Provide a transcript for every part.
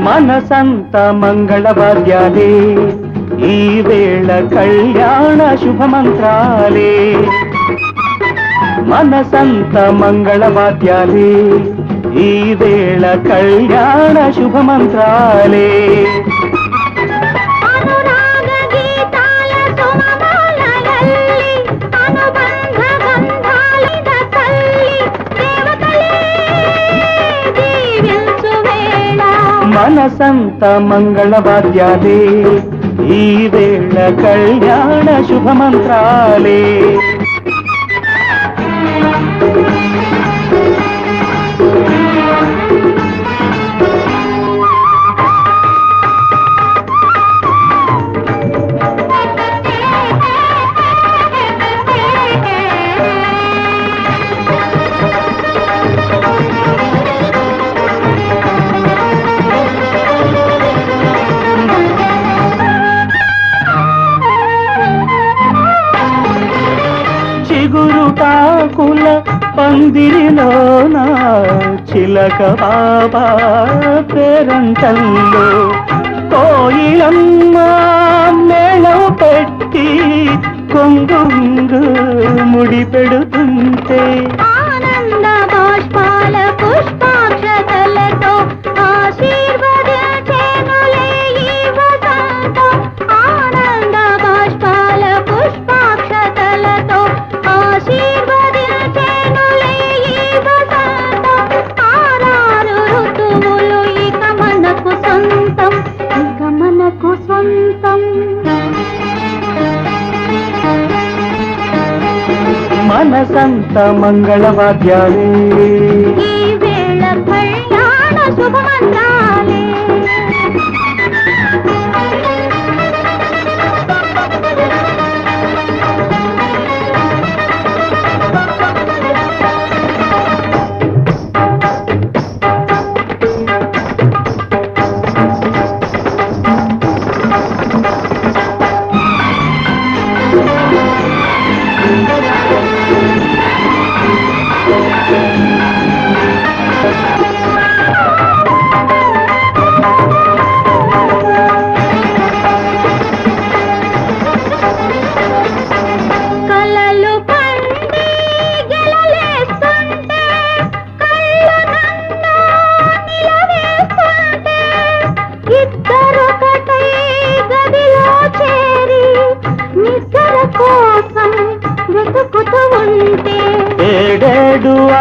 మనసంత మంగళవాద్యాలే ఈ వేళ కళ్యాణ శుభమంత్రాలే. మనసంత మంగళవాద్యాలే ఈ వేళ కళ్యాణ శుభమంత్రాలే. మనసంత మంగళవాద్యాలే ఈ వేళ కళ్యాణ శుభమంత్రాలే చిగురుటాకుల పందిరిలోన చిలక బాబా పేరంటల్లో కోయిలమ్మ మేళం పెట్టి కొంగు ముడి పెడుతుంటే మనసంత మంగళవాద్యాలే. ఈ వేళ కళ్యాణ శుభమంత్రాలే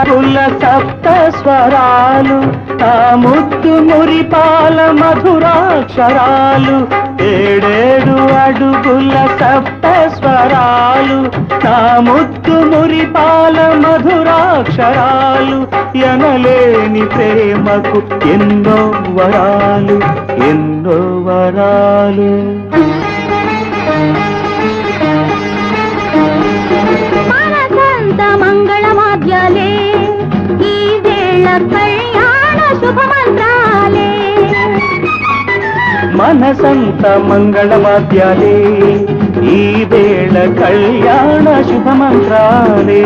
ఏడేడు తప్త సప్త స్వరాలు ఆ ముద్దు మురిపాల మధురాక్షరాలు ఏడేడు అడుగుల సప్త స్వరాలు ఆ ముద్దు మురిపాల మధురాక్షరాలు ఎనలేని ప్రేమకు ఎన్నో వరాలు ఎన్నో వరాలు. మనసంత మంగళవాద్యాలే ఈ వేళ కళ్యాణ శుభమంత్రాలే